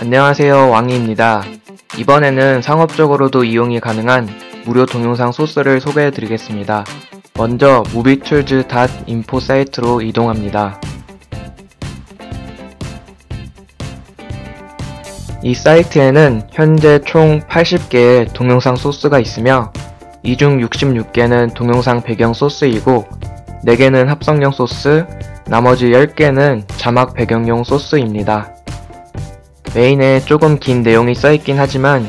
안녕하세요 왕이입니다. 이번에는 상업적으로도 이용이 가능한 무료 동영상 소스를 소개해 드리겠습니다. 먼저 movieTools.info 사이트로 이동합니다. 이 사이트에는 현재 총 80개의 동영상 소스가 있으며 이 중 66개는 동영상 배경 소스이고 4개는 합성형 소스, 나머지 10개는 자막 배경용 소스입니다. 메인에 조금 긴 내용이 써있긴 하지만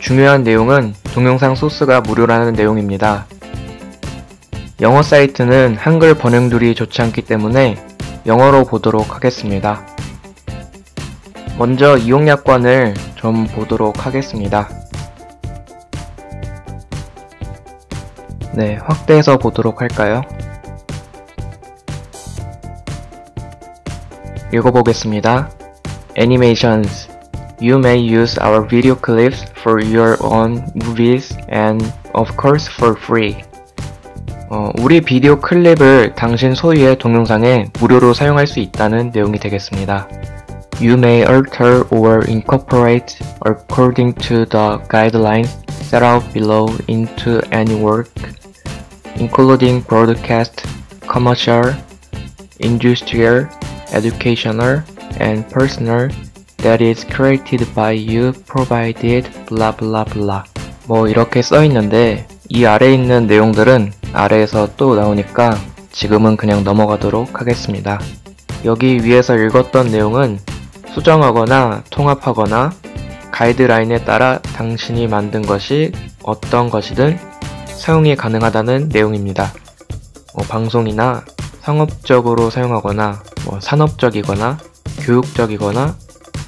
중요한 내용은 동영상 소스가 무료라는 내용입니다. 영어 사이트는 한글 번역률이 좋지 않기 때문에 영어로 보도록 하겠습니다. 먼저 이용약관을 좀 보도록 하겠습니다. 네, 확대해서 보도록 할까요? 읽어보겠습니다. Animations You may use our video clips for your own movies and of course for free. 어, 우리 비디오 클립을 당신 소유의 동영상에 무료로 사용할 수 있다는 내용이 되겠습니다. You may alter or incorporate according to the guidelines set out below into any work, including broadcast, commercial, industrial, educational, and personal that is created by you provided blah blah blah 뭐 이렇게 써 있는데 이 아래에 있는 내용들은 아래에서 또 나오니까 지금은 그냥 넘어가도록 하겠습니다. 여기 위에서 읽었던 내용은 수정하거나 통합하거나 가이드라인에 따라 당신이 만든 것이 어떤 것이든 사용이 가능하다는 내용입니다. 뭐 방송이나 상업적으로 사용하거나 뭐 산업적이거나 교육적이거나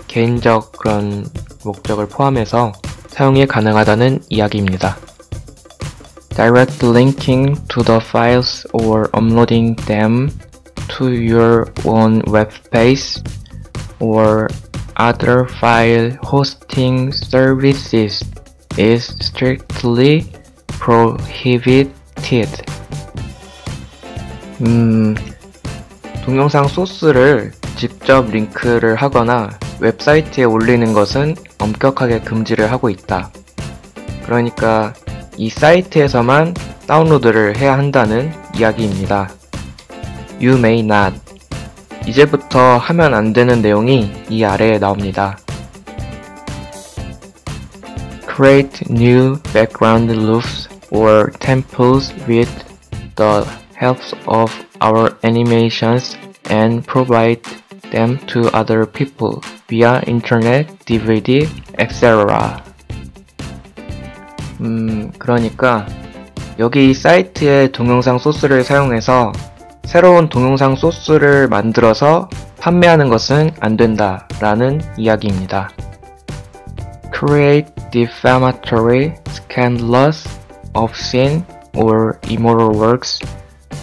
개인적 그런 목적을 포함해서 사용이 가능하다는 이야기입니다. Direct linking to the files or uploading them to your own web page or other file hosting services is strictly prohibited. 음, 동영상 소스를 직접 링크를 하거나 웹사이트에 올리는 것은 엄격하게 금지를 하고 있다. 그러니까 이 사이트에서만 다운로드를 해야 한다는 이야기입니다. You may not. 이제부터 하면 안 되는 내용이 이 아래에 나옵니다. Create new background loops or temples with the help of our animations and provide them to other people via internet, DVD, etc. 음, 그러니까 여기 이 사이트의 동영상 소스를 사용해서 새로운 동영상 소스를 만들어서 판매하는 것은 안 된다 라는 이야기입니다. Create defamatory, scandalous, obscene, or immoral works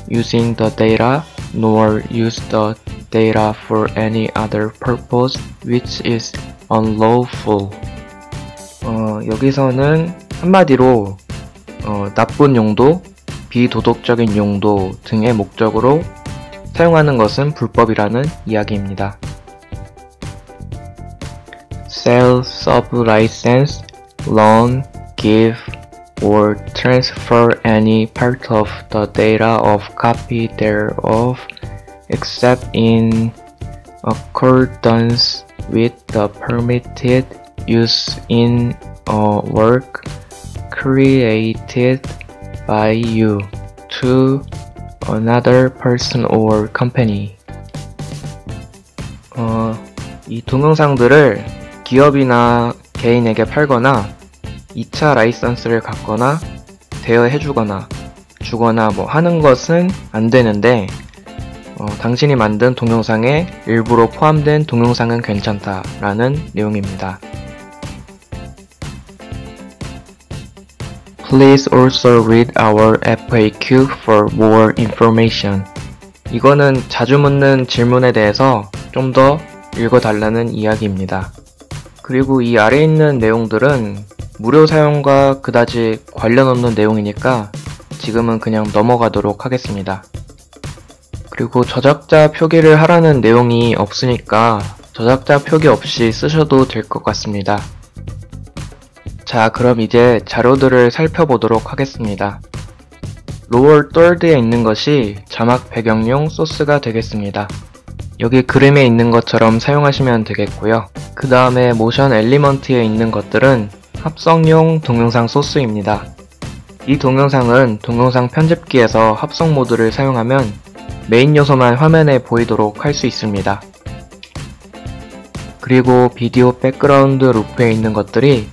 using the data nor use the data for any other purpose which is unlawful. 어, 여기서는 한마디로 어, 나쁜 용도, 비도덕적인 용도 등의 목적으로 사용하는 것은 불법이라는 이야기입니다. sell, sub-license, loan, give, or transfer any part of the data of copy thereof except in accordance with the permitted use in a work created by you to another person or company. 어, 이 동영상들을 기업이나 개인에게 팔거나 2차 라이선스를 갖거나 대여해 주거나 주거나 뭐 하는 것은 안 되는데 어, 당신이 만든 동영상에 일부러 포함된 동영상은 괜찮다라는 내용입니다. Please also read our FAQ for more information. 이거는 자주 묻는 질문에 대해서 좀 더 읽어달라는 이야기입니다. 그리고 이 아래 있는 내용들은 무료 사용과 그다지 관련 없는 내용이니까 지금은 그냥 넘어가도록 하겠습니다. 그리고 저작자 표기를 하라는 내용이 없으니까 저작자 표기 없이 쓰셔도 될 것 같습니다. 자, 그럼 이제 자료들을 살펴보도록 하겠습니다. 로월 3에 있는 것이 자막 배경용 소스가 되겠습니다. 여기 그림에 있는 것처럼 사용하시면 되겠고요. 그 다음에 모션 엘리먼트에 있는 것들은 합성용 동영상 소스입니다. 이 동영상은 동영상 편집기에서 합성 모드를 사용하면 메인 요소만 화면에 보이도록 할 수 있습니다. 그리고 비디오 백그라운드 루프에 있는 것들이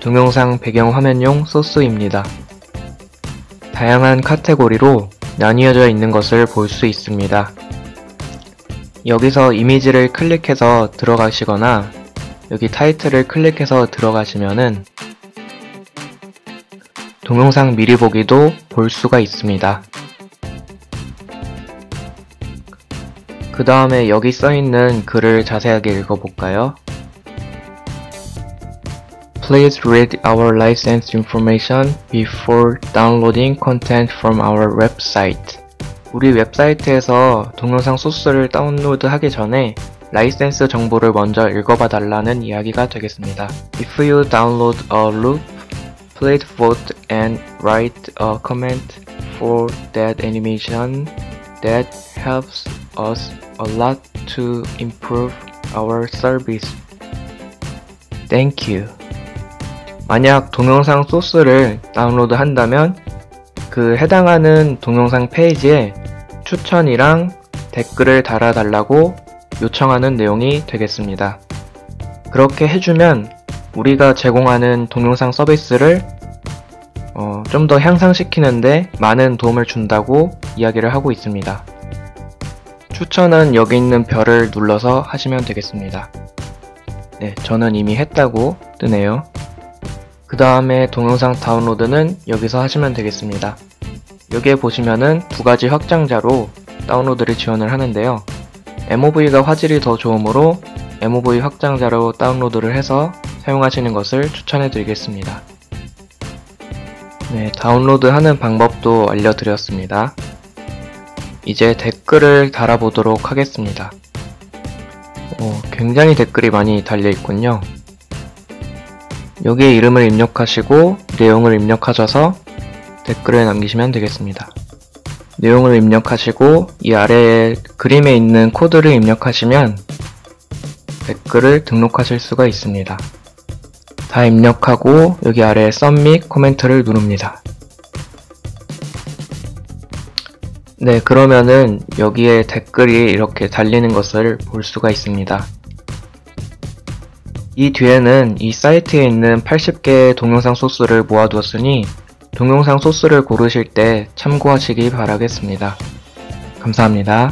동영상 배경 화면용 소스입니다. 다양한 카테고리로 나뉘어져 있는 것을 볼 수 있습니다. 여기서 이미지를 클릭해서 들어가시거나 여기 타이틀을 클릭해서 들어가시면은 동영상 미리 보기도 볼 수가 있습니다. 그 다음에 여기 써있는 글을 자세하게 읽어볼까요? Please read our license information before downloading content from our website. 우리 웹사이트에서 동영상 소스를 다운로드 하기 전에 라이센스 정보를 먼저 읽어봐 달라는 이야기가 되겠습니다. If you download a loop, please vote and write a comment for that animation that helps us a lot to improve our service. Thank you. 만약 동영상 소스를 다운로드 한다면 그 해당하는 동영상 페이지에 추천이랑 댓글을 달아달라고 요청하는 내용이 되겠습니다. 그렇게 해주면 우리가 제공하는 동영상 서비스를 어, 좀 더 향상시키는데 많은 도움을 준다고 이야기를 하고 있습니다. 추천은 여기 있는 별을 눌러서 하시면 되겠습니다. 네, 저는 이미 했다고 뜨네요. 그 다음에 동영상 다운로드는 여기서 하시면 되겠습니다. 여기에 보시면은 두 가지 확장자로 다운로드를 지원을 하는데요. MOV가 화질이 더 좋으므로 MOV 확장자로 다운로드를 해서 사용하시는 것을 추천해 드리겠습니다. 네, 다운로드 하는 방법도 알려드렸습니다. 이제 댓글을 달아보도록 하겠습니다. 어, 굉장히 댓글이 많이 달려있군요. 여기에 이름을 입력하시고 내용을 입력하셔서 댓글을 남기시면 되겠습니다. 내용을 입력하시고 이 아래에 그림에 있는 코드를 입력하시면 댓글을 등록하실 수가 있습니다. 다 입력하고 여기 아래 썸밋 코멘트를 누릅니다. 네, 그러면은 여기에 댓글이 이렇게 달리는 것을 볼 수가 있습니다. 이 뒤에는 이 사이트에 있는 80개의 동영상 소스를 모아두었으니 동영상 소스를 고르실 때 참고하시기 바라겠습니다. 감사합니다.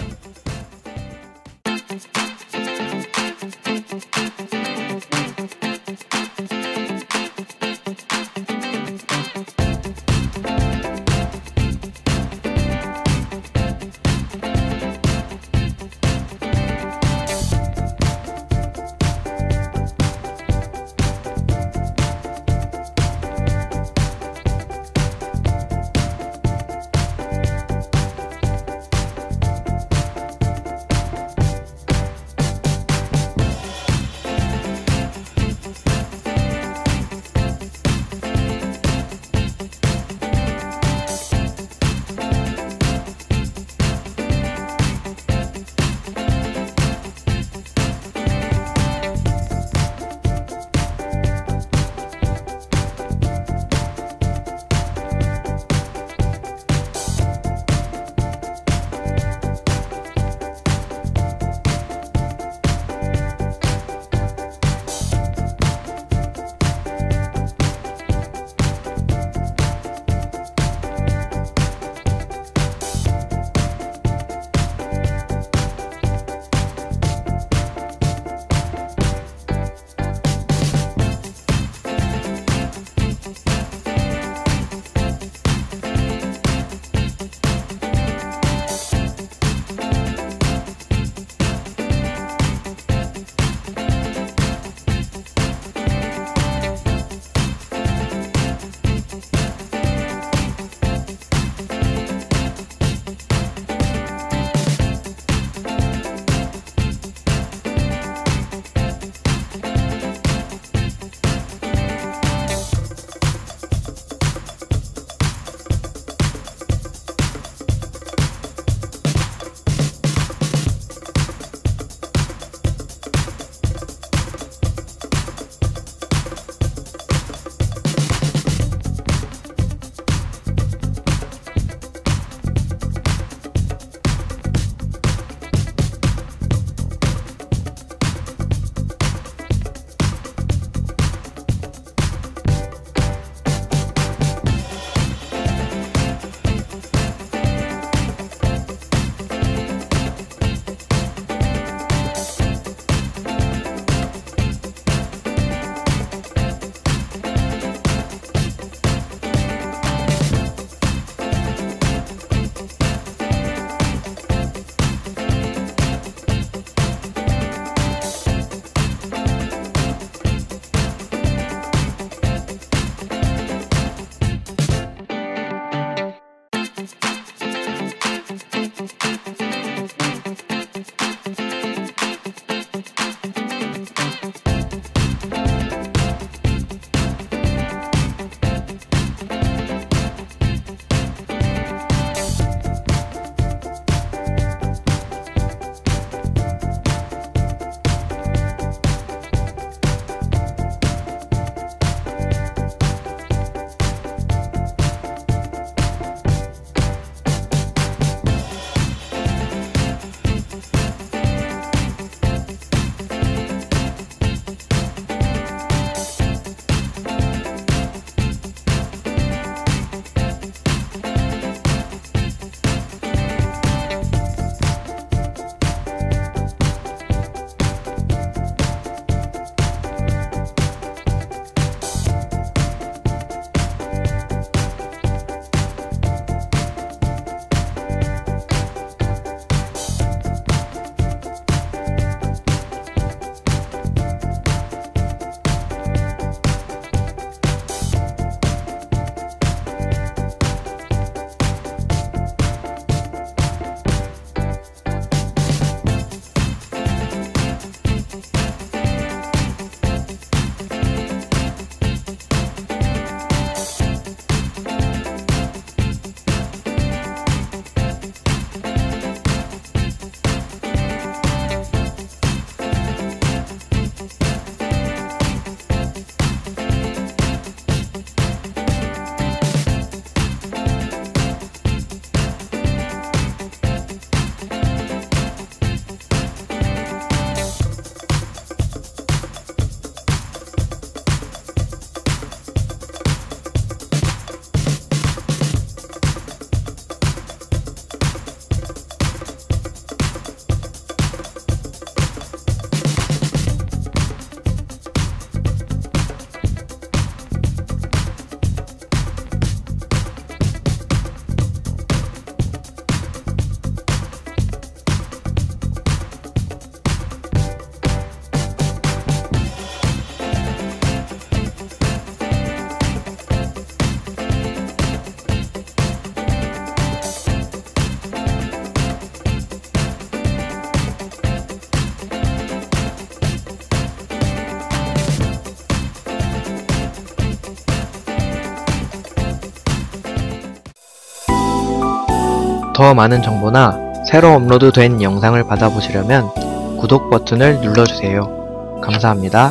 더 많은 정보나 새로 업로드 된 영상을 받아보시려면 구독 버튼을 눌러주세요. 감사합니다.